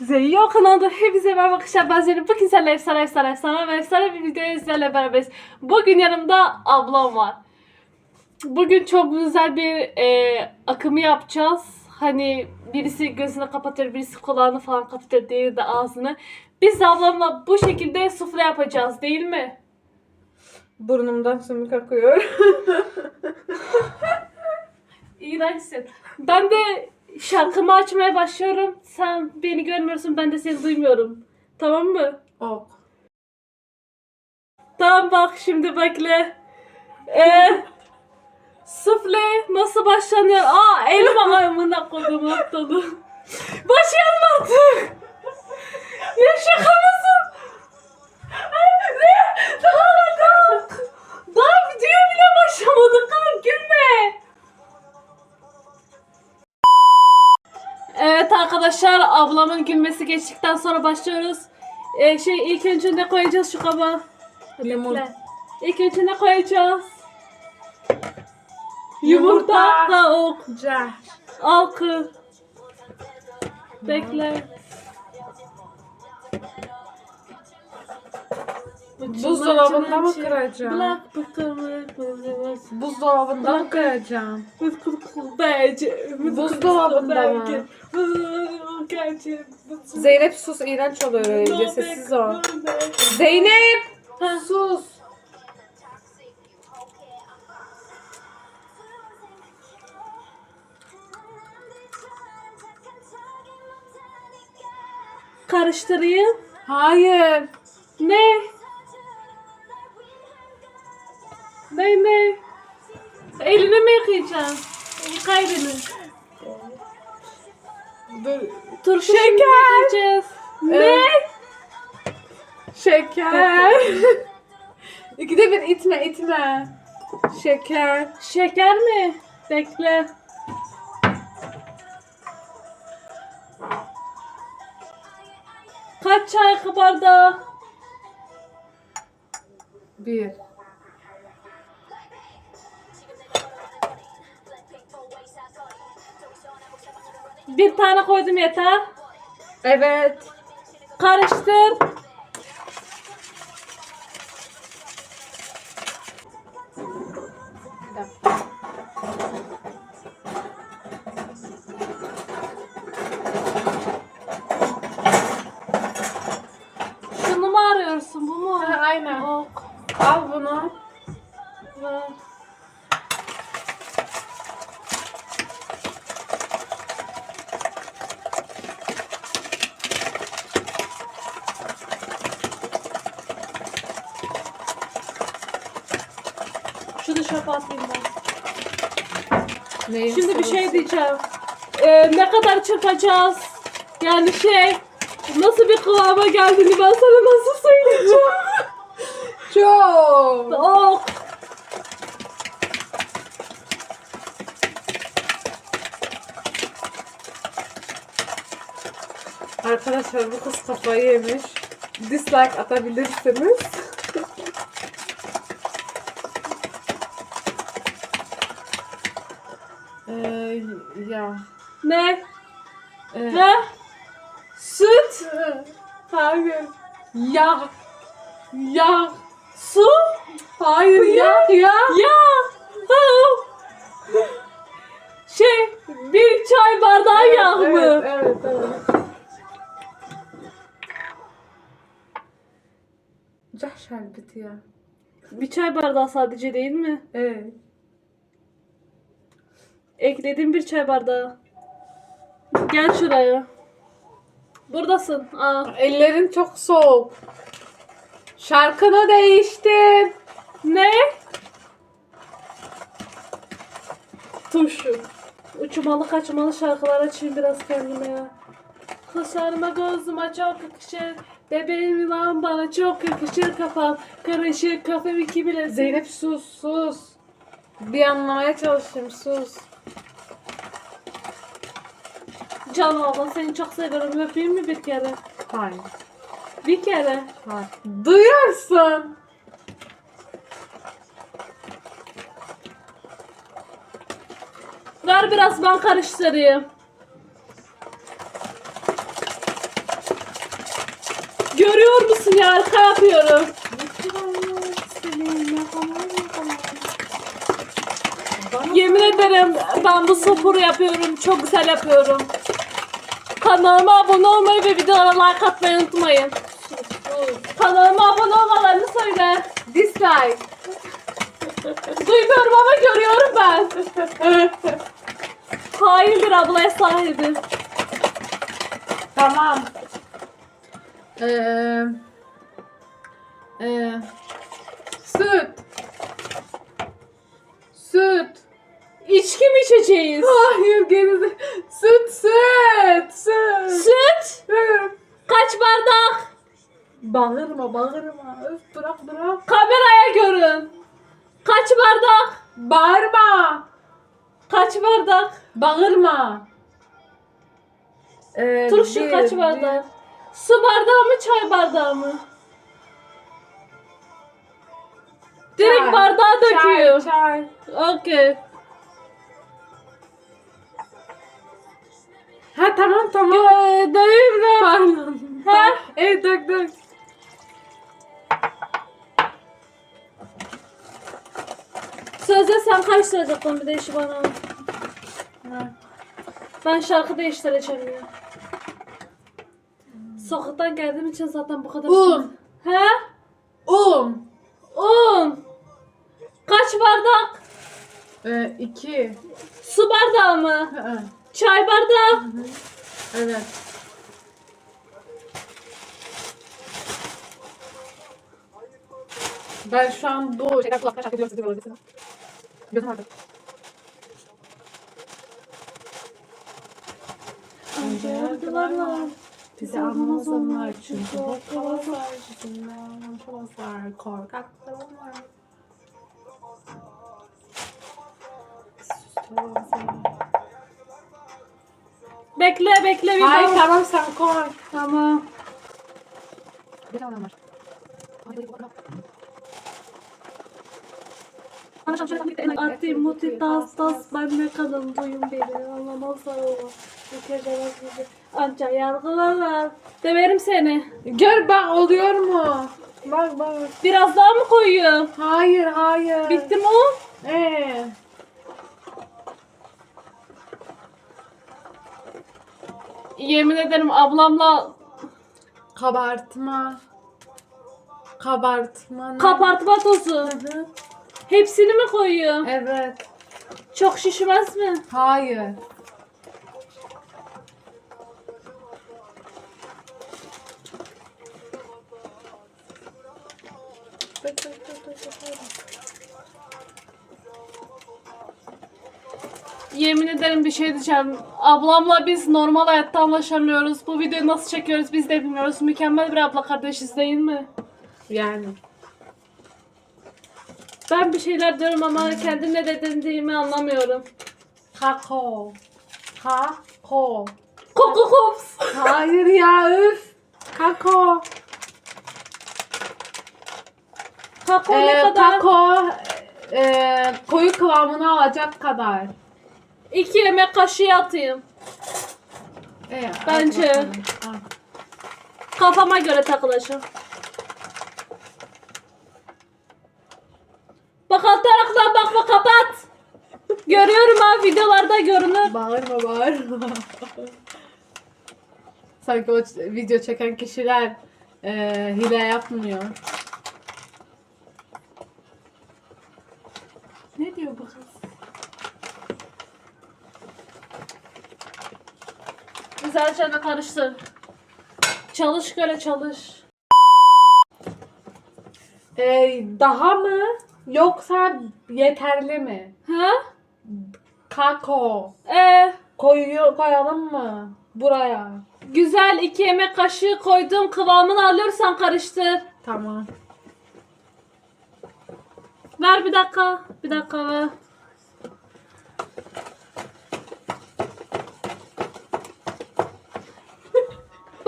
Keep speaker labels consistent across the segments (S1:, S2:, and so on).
S1: Zeyyo kanalında hepinize merhaba arkadaşlar ben Zeynep. Bugün sizlerle efsane efsane efsane ve efsane bir videoya sizlerle beraberiz. Bugün yanımda ablam var. Bugün çok güzel bir e, akımı yapacağız. Hani birisi gözünü kapatır, birisi kulağını falan kapatır, diğeri de ağzını. Biz de ablamla bu şekilde sufle yapacağız değil mi?
S2: Burnumdan sümük akıyor.
S1: İğrençsin. Ben de şarkımı açmaya başlıyorum. Sen beni görmüyorsun, ben de seni duymuyorum. Tamam mı?
S2: Ok.
S1: Tamam bak şimdi bekle. Ee, sufle nasıl başlanıyor? Aa elim ayağımına koydum atladı. Başlayalım artık. Ya şaka mısın? Ne? Daha daha. Daha videoya bile başlamadık. Kalk gülme. Evet arkadaşlar ablamın gülmesi geçtikten sonra başlıyoruz. Ee, şey ilk önce ne koyacağız şu kaba?
S2: Limon.
S1: Bekle. İlk önce ne koyacağız?
S2: Yumurta.
S1: Yumurta, tavuk,
S2: Cah.
S1: alkı. Bekle.
S2: Buzdolabında mı kıracağım? Buzdolabında mı koyacağım? Buzdolabında mı? Zeynep sus iğrenç oluyor öyle sessiz ol. Zeynep sus.
S1: Karıştırayım.
S2: Hayır.
S1: Ne? Ne ne? Elini mi yıkayacaksın? Yıka elini.
S2: Dur.
S1: Turşu
S2: Şeker.
S1: yiyeceğiz. Ne?
S2: Şeker. İkide bir itme itme. Şeker.
S1: Şeker mi? Bekle. Kaç çay bardağı?
S2: Bir.
S1: Bir tane koydum yeter.
S2: Evet.
S1: Karıştır. Şunu mu arıyorsun? Bu mu?
S2: Ha, aynen.
S1: Ok.
S2: Al bunu.
S1: Ver. Atayım ben.
S2: Neyin
S1: Şimdi bir şey diyeceğim. Ee, ne kadar çırpacağız? Yani şey nasıl bir kıvama geldiğini ben sana nasıl söyleyeceğim?
S2: Çok.
S1: oh.
S2: Arkadaşlar bu kız kafayı yemiş. Dislike atabilirsiniz. Ya.
S1: Ne? Ne? Süt?
S2: Hayır. Ya. Ya.
S1: Su?
S2: Hayır ya. Ya.
S1: Ya! Ha! Şey, bir çay bardağı yağ mı?
S2: Evet, evet, evet. Cah şerbeti ya.
S1: Bir çay bardağı sadece değil mi?
S2: Evet.
S1: Ekledim bir çay bardağı. Gel şuraya. Buradasın. Aa.
S2: Ellerin çok soğuk. Şarkını değiştir.
S1: Ne? Turşu. Uçmalı kaçmalı şarkılar açayım biraz kendime ya. Kaşlarıma gözüme çok yakışır. Bebeğim yılan bana çok yakışır kafam. Karışık kafam iki bile.
S2: Zeynep sus sus. Bir anlamaya çalışayım sus.
S1: Can abla seni çok seviyorum. Öpeyim mi bir kere?
S2: Hayır.
S1: Bir kere.
S2: Hayır. Duyarsın.
S1: Ver biraz ben karıştırayım. musun ya? Harika yapıyorum. Yemin ederim ben bu sporu yapıyorum. Çok güzel yapıyorum. Kanalıma abone olmayı ve videolara like atmayı unutmayın. Kanalıma abone olmalarını söyle.
S2: Dislike.
S1: Duymuyorum ama görüyorum ben. Haindir ablaya sahibi.
S2: Tamam. Ee, e. Süt.
S1: İçeceğiz?
S2: Hayır geri Süt, süt, süt.
S1: Süt. Kaç bardak?
S2: Bağırma, bağırma. Öf, bırak, bırak.
S1: Kameraya görün. Kaç bardak?
S2: Bağırma.
S1: Kaç bardak?
S2: Bağırma. Ee,
S1: Turşu
S2: bir,
S1: kaç
S2: bir.
S1: bardak? Su bardağı mı çay bardağı mı? Direkt bardağa döküyor.
S2: Çay, çay.
S1: Okey.
S2: Ha tamam tamam.
S1: Dayım da.
S2: Pardon.
S1: Ha?
S2: Evet dök dök.
S1: Sözde sen karıştıracaktın bir de işi bana.
S2: Ha.
S1: Ben şarkı değiştireceğim ya. Sokaktan geldiğim için zaten bu kadar.
S2: Un.
S1: He?
S2: Un.
S1: Un. Kaç bardak?
S2: Ee, iki.
S1: Su bardağı mı?
S2: Ha,
S1: Çay bardağı?
S2: Evet. Ben şu an bu şeyler kulaktan şarkı ediyorum sizi olabilirsiniz. Gözüm artık.
S1: Yargılarlar.
S2: Bizi anlamaz onlar çünkü korkamazlar bizimle anlaşamazlar korkaklar onlar.
S1: Bekle bekle bir
S2: Hayır
S1: bak.
S2: tamam sen koy.
S1: Tamam.
S2: Bir tane var.
S1: Ati muti tas tas ben ne kadın duyun beni anlamazlar o. Bir kere bizi anca yargılarlar. Deverim seni.
S2: Gör bak oluyor mu? Bak bak.
S1: Biraz daha mı koyuyorum?
S2: Hayır hayır.
S1: Bitti mi o?
S2: Ee.
S1: Yemin ederim ablamla
S2: Kabartma. Kabartma. ne?
S1: kapartma tozu.
S2: Hı.
S1: Hepsini mi koyuyorum?
S2: Evet.
S1: Çok şişmez mi?
S2: Hayır.
S1: Yemin ederim bir şey diyeceğim. Ablamla biz normal hayatta anlaşamıyoruz. Bu videoyu nasıl çekiyoruz biz de bilmiyoruz. Mükemmel bir abla kardeşiz değil mi?
S2: Yani.
S1: Ben bir şeyler diyorum ama kendi ne dediğimi anlamıyorum.
S2: Kakao. Kakao.
S1: Koku kops.
S2: Hayır ya üf. Kakao.
S1: Kakao ne
S2: Ee,
S1: kadar?
S2: kakao e, koyu kıvamını alacak kadar.
S1: İki yemek kaşığı atayım.
S2: Ee,
S1: Bence.
S2: al bakalım. Al.
S1: Kafama göre takılacağım. Bak alt taraftan bakma kapat. Görüyorum ha videolarda görünür.
S2: Bağırma bağırma. Sanki o video çeken kişiler e, hile yapmıyor.
S1: Ne diyor bu kız? Güzelce de karıştır. Çalış göre çalış.
S2: Ee, daha mı yoksa yeterli mi?
S1: Ha?
S2: Kakao.
S1: Ee,
S2: Koyuyor, koyalım mı? Buraya.
S1: güzel iki yemek kaşığı koydum. Kıvamını alırsan karıştır.
S2: Tamam.
S1: Ver bir dakika. Bir dakika ver.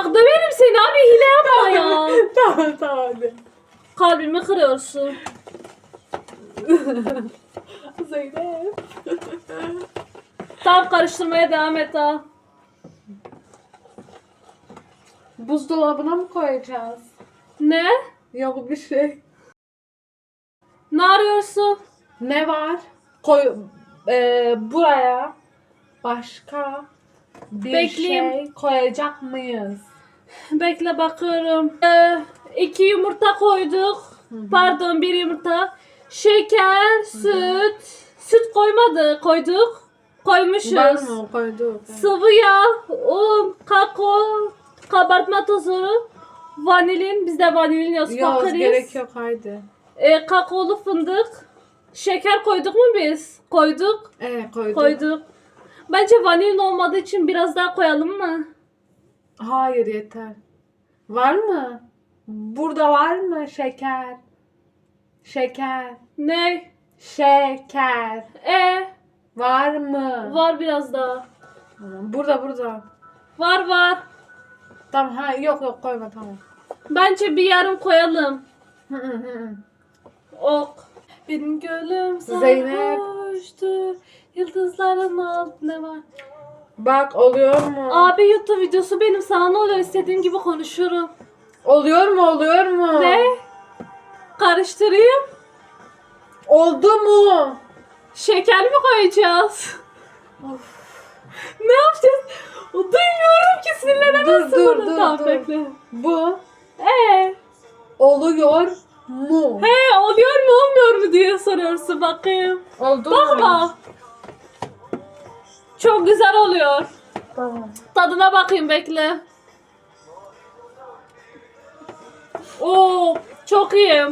S1: Bak döverim seni abi hile yapma ya.
S2: tamam tamam hadi.
S1: Kalbimi kırıyorsun.
S2: Zeynep.
S1: Tamam karıştırmaya devam et ha.
S2: Buzdolabına mı koyacağız?
S1: Ne?
S2: Yok bir şey.
S1: Ne arıyorsun?
S2: Ne var? Koy e, buraya başka bir
S1: Bekleyeyim.
S2: şey koyacak mıyız?
S1: Bekle bakıyorum. Ee, iki yumurta koyduk. Pardon bir yumurta. Şeker, süt. Süt koymadı. Koyduk. Koymuşuz.
S2: Var mı? Koyduk.
S1: Sıvı yağ, un, kakao, kabartma tozu, vanilin. Bizde vanilin yok.
S2: Yok
S1: bakarız.
S2: gerek yok haydi.
S1: Ee, kakaolu fındık. Şeker koyduk mu biz? Koyduk.
S2: Evet koyduk.
S1: Koyduk. Bence vanilin olmadığı için biraz daha koyalım mı?
S2: Hayır yeter. Var mı? Burada var mı şeker? Şeker.
S1: Ne?
S2: Şeker.
S1: E
S2: Var mı?
S1: var biraz daha.
S2: Burada burada.
S1: Var var.
S2: Tamam ha yok yok koyma tamam.
S1: Bence bir yarım koyalım.
S2: Hı hı hı.
S1: Ok. Benim gönlüm
S2: Zeynep.
S1: sarhoştur. Yıldızların altında var.
S2: Bak oluyor mu?
S1: Abi YouTube videosu benim. Sana ne oluyor? İstediğim gibi konuşurum.
S2: Oluyor mu oluyor mu?
S1: Ne? Karıştırayım.
S2: Oldu mu?
S1: Şeker mi koyacağız? ne yapacağız? Duymuyorum ki sinirlenemezsin
S2: Dur, dur, dur,
S1: Tamam
S2: dur.
S1: bekle.
S2: Bu
S1: Ee,
S2: oluyor mu?
S1: he oluyor mu olmuyor mu diye soruyorsun bakayım.
S2: Oldu
S1: Bakma. Çok güzel oluyor.
S2: Tamam.
S1: Tadına bakayım bekle. Oo, çok iyi.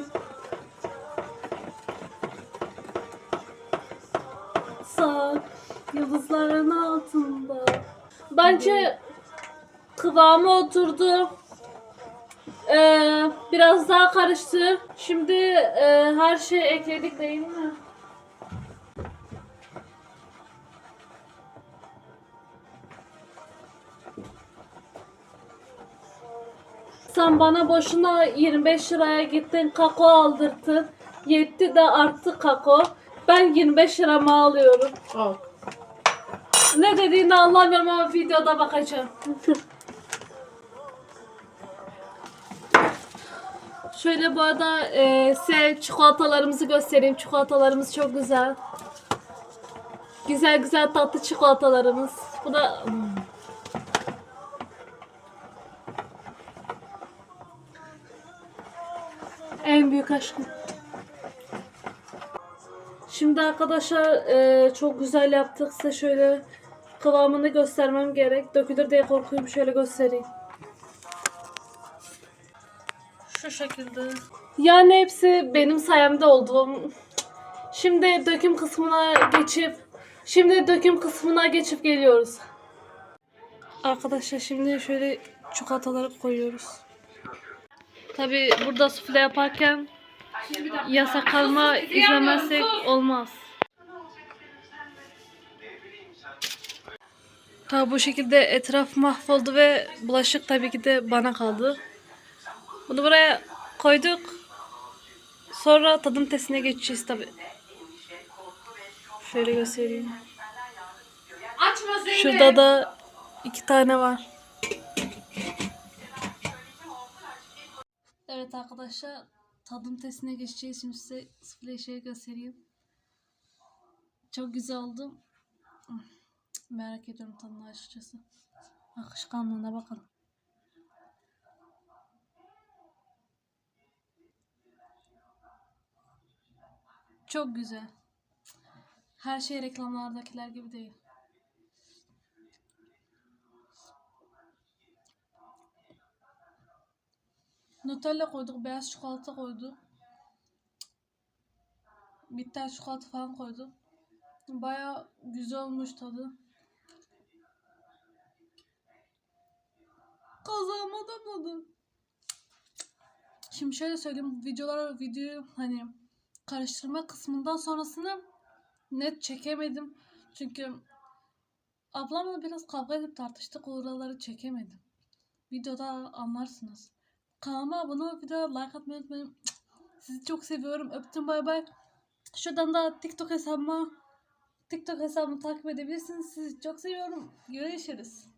S1: Sağ yıldızların altında. Bence kıvamı oturdu. Ee, biraz daha karıştı. Şimdi e, her şeyi ekledik değil mi? Sen bana boşuna 25 liraya gittin kakao aldırttın. Yetti de arttı kakao. Ben 25 liramı alıyorum.
S2: Al.
S1: Ne dediğini anlamıyorum ama videoda bakacağım. Şöyle bu arada e, size çikolatalarımızı göstereyim. Çikolatalarımız çok güzel. Güzel güzel tatlı çikolatalarımız. Bu da aşkım. Şimdi arkadaşlar e, çok güzel yaptık. Size şöyle kıvamını göstermem gerek. Dökülür diye korkuyorum. Şöyle göstereyim. Şu şekilde. Yani hepsi benim sayemde oldu. Şimdi döküm kısmına geçip şimdi döküm kısmına geçip geliyoruz. Arkadaşlar şimdi şöyle çikolataları koyuyoruz. Tabi burada sufle yaparken yasak kalma izlemezsek olmaz. Tabi bu şekilde etraf mahvoldu ve bulaşık tabii ki de bana kaldı. Bunu buraya koyduk. Sonra tadım testine geçeceğiz tabi. Şöyle göstereyim. Şurada da iki tane var. Evet arkadaşlar tadım testine geçeceğiz. Şimdi size şeyi göstereyim. Çok güzel oldu. Merak ediyorum tadını açıkçası. Akışkanlığına bakalım. Çok güzel. Her şey reklamlardakiler gibi değil. Nutella koyduk, beyaz çikolata koyduk. Bitter çikolata falan koyduk. Baya güzel olmuş tadı. Kazağıma damladı. Şimdi şöyle söyleyeyim. Videolar videoyu hani karıştırma kısmından sonrasını net çekemedim. Çünkü ablamla biraz kavga edip tartıştık. Oraları çekemedim. Videoda anlarsınız. Kanalıma abone olup videoya like atmayı unutmayın. Sizi çok seviyorum. Öptüm bay bay. Şuradan da TikTok hesabıma TikTok hesabımı takip edebilirsiniz. Sizi çok seviyorum. Görüşürüz.